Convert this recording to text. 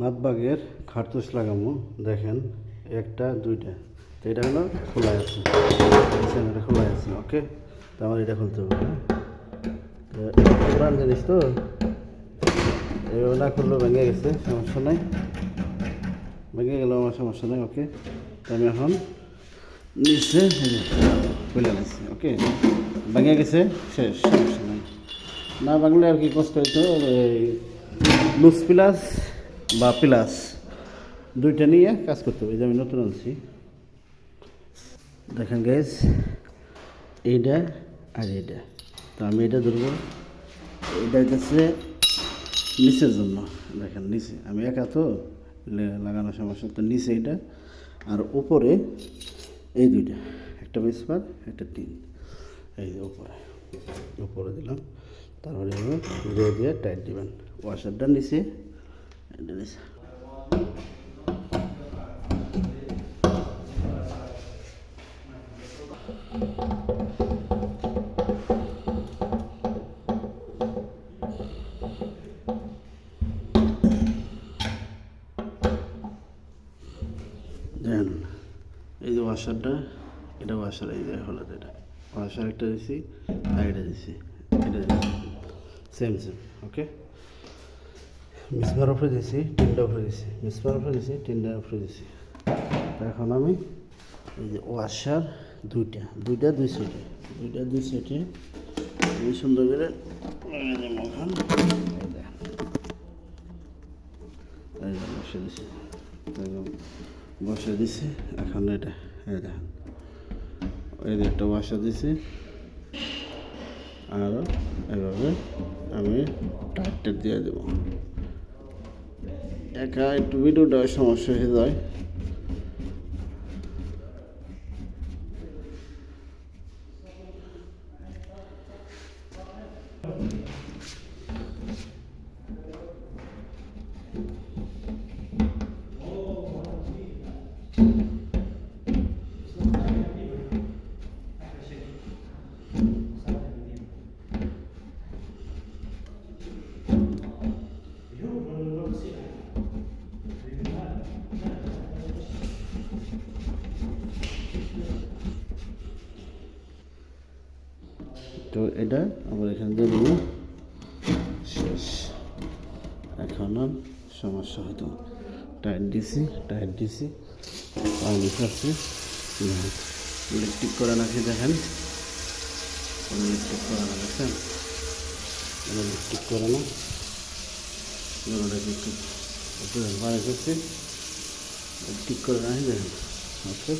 মাতবাগের খারতুস লাগামো, দেখেন, একটা, দুইটা। তো এটা হলো খোলা আছে। এটা খোলা আছে, ওকে? তো আমার এটা খুলতে হবে। পুরান জিনিস তো? এভাবে না খুললেও ভেঙে গেছে, সমস্যা নাই। ভেঙে গেলেও আমার সমস্যা নাই, ওকে? তো আমি এখন নিচে খুলে নিচ্ছি ওকে? ভেঙে গেছে, শেষ, সমস্যা নাই। না ভাঙলে আর কি কষ্ট হইতো? এই লুজ প্লাস বা প্লাস দুইটা নিয়ে কাজ করতে হবে। যে আমি নতুন আনছি। দেখেন গ্যাস এইটা আর এইটা তো আমি এটা ধরবো। এটা হচ্ছে নিচের জন্য। দেখেন নিচে। আমি একা তো লে- লাগানোর সমস্যা। তো নিচে এটা আর উপরে এই দুইটা। একটা বিস্পার একটা টিন। এই যে উপরে। উপরে দিলাম। তারপরে দিয়ে দিয়ে টাইট দিবেন। ওয়াশারটা নিচে। দেন, এই যে ওয়াশারটা এটা ওয়াশার এই যে হলো এটা। ওয়াশার একটা দিছি, আর এটা দিছি এটা দিছি। সেম সেম ওকে মিসবার উপরে দিছি তিনটা উপরে দিছি মিসবার উপরে দিছি তিনটা উপরে তো এখন আমি এই যে ওয়াশার দুইটা দুইটা, দুই সাইডে দুইটা, দুই সাইডে দুই সুন্দর করে যে বসে দিছি। বসে দিছি। এখন এটা, এই দেখেন। এই একটা বসা দিছি। আর এভাবে আমি টাইটটা দিয়ে দেব। একা একটু ভিডিওটা সমস্যা হয়ে যায়। তো এটা আবার এখানে দিয়ে দেবো। শেষ। এখন আর সমস্যা হতো। টাইট দিছি টাইট দিছি। পানি খাচ্ছি ইলেকট্রিক করে নাকি দেখেন। ইলেকট্রিক করে না দেখছেন কোনো ইলেকট্রিক করে না। এগুলোটাকে একটু একটু পানি খাচ্ছি ঠিক করে রাখি দেখেন। ওকে